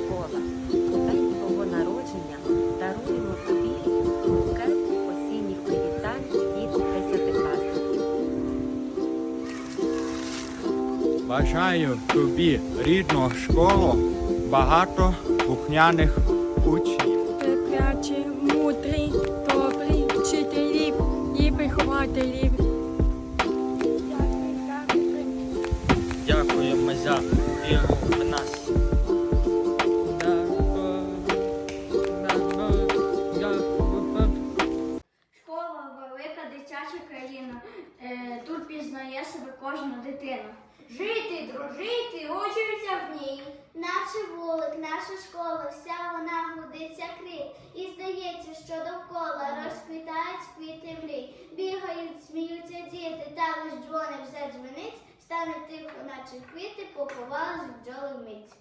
школа. У день твого народження даруємо тобі букет осінніх привітань від десятикласників. Бажаю тобі рідну школу, багато кухняних учнів. терплячі, мудрі, добрі вчителів і вихователів. Дякуємо за віру пізнає дитину. Жити, дружити, учиться в ній. Наче вулик, наша школа, вся вона гудиться крик. І здається, що довкола розквітають квіти мрій. Бігають, сміються діти, та лиш дзвони все дзвенить, стане тихо, наче квіти, поховались бджоли вмить.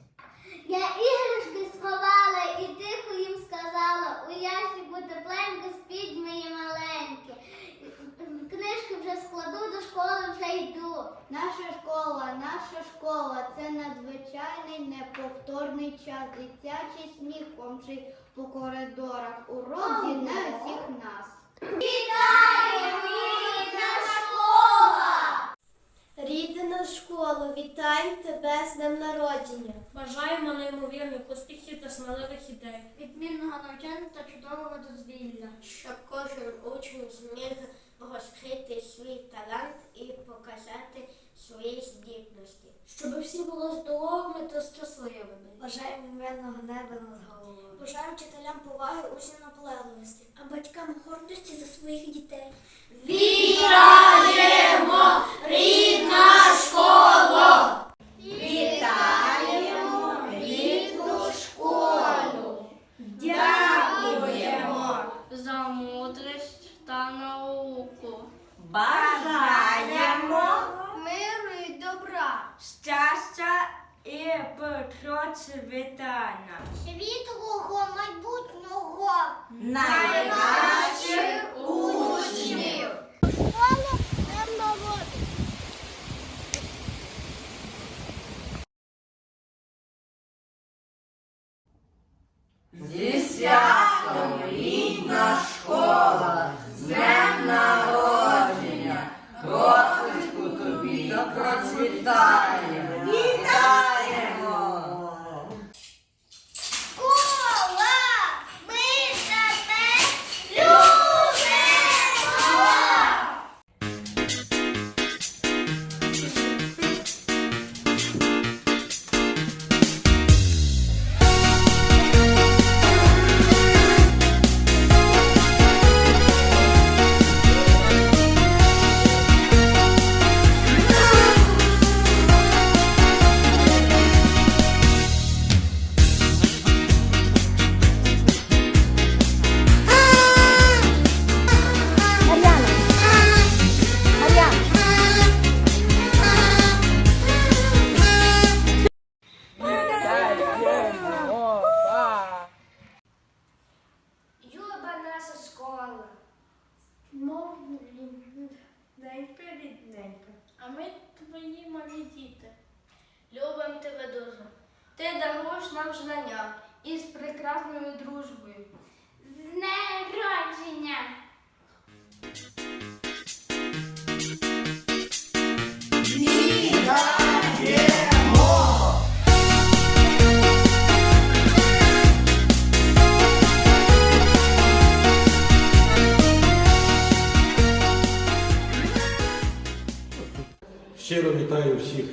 Я іграшки сховала і тихо їм сказала, у ящику тепленько спіть мої маленькі. Книжки вже складу, до школи вже йду. Наша школа, наша школа це надзвичайний неповторний час. Дитячий сміх помчить по коридорах. Урок зіне всіх нас. Вітаємо, рідна школа! Рідна школа, вітаємо тебе з днем народження. Бажаємо неймовірних успіхів та сміливих ідей. Відмінного навчання та чудового дозвілля. щоб кожен учень зміг розкрити свій талант показати здібності. Щоб всі були здоровими та щасливими. Бажаємо мирного неба над головою. Бажаємо вчителям поваги, учням наполегливості, а батькам гордості за своїх дітей. За мудрість та науку. Бажаємо. Щастя і процвітання. Світлого майбутнього. Найкращих учнів. Днем народу. Зі Мов Ненька рідненька, а ми твої малі діти. Любимо тебе дуже. Ти даруєш нам знання із прекрасною дружбою.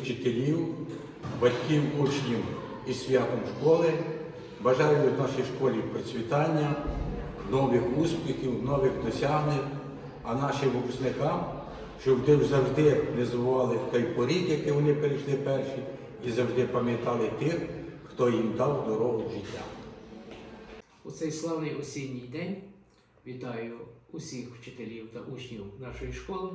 Вчителів, батьків, учнів із святом школи. Бажаю нашій школі процвітання, нових успіхів, нових досягнень, а нашим випускникам, щоб завжди не забували той поріг, який вони перейшли перші, і завжди пам'ятали тих, хто їм дав дорогу в життя. У цей славний осінній день вітаю усіх вчителів та учнів нашої школи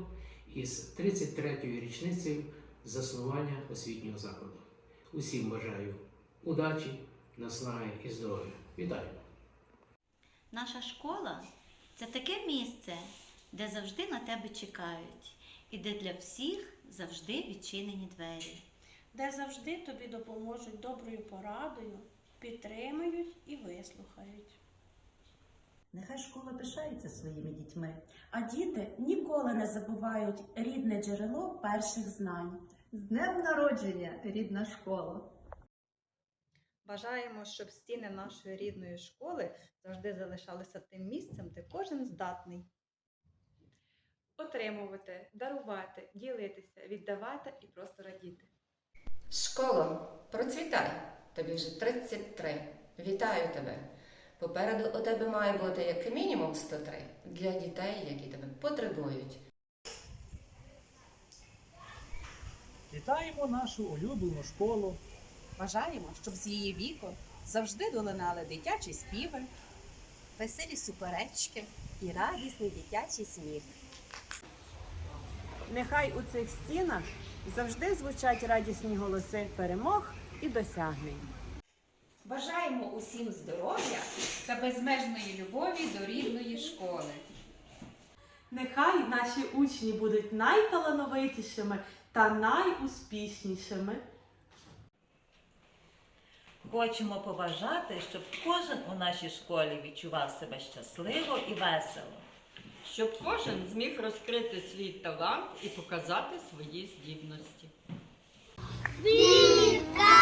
із 33-ю річницею заснування освітнього закладу. Усім бажаю удачі, наснаги і здоров'я. Вітаю! Наша школа це таке місце, де завжди на тебе чекають, і де для всіх завжди відчинені двері. де завжди тобі допоможуть доброю порадою підтримують і вислухають. Нехай школа пишається своїми дітьми, а діти ніколи не забувають рідне джерело перших знань. З днем народження, рідна школа! Бажаємо, щоб стіни нашої рідної школи завжди залишалися тим місцем, де кожен здатний. Отримувати, дарувати, ділитися, віддавати і просто радіти. Школо, процвітай! Тобі вже 33. Вітаю тебе! Попереду у тебе має бути як мінімум 103 для дітей, які тебе потребують. Вітаємо нашу улюблену школу. Бажаємо, щоб з її віку завжди долинали дитячі співи, веселі суперечки І радісний дитячий сміх. Нехай у цих стінах завжди звучать радісні голоси перемог і досягнень. Бажаємо усім здоров'я та безмежної любові до рідної школи. Нехай наші учні будуть найталановитішими та найуспішнішими. Хочемо побажати, щоб кожен у нашій школі відчував себе щасливо і весело. Щоб кожен зміг розкрити свій талант і показати свої здібності. Вітаємо!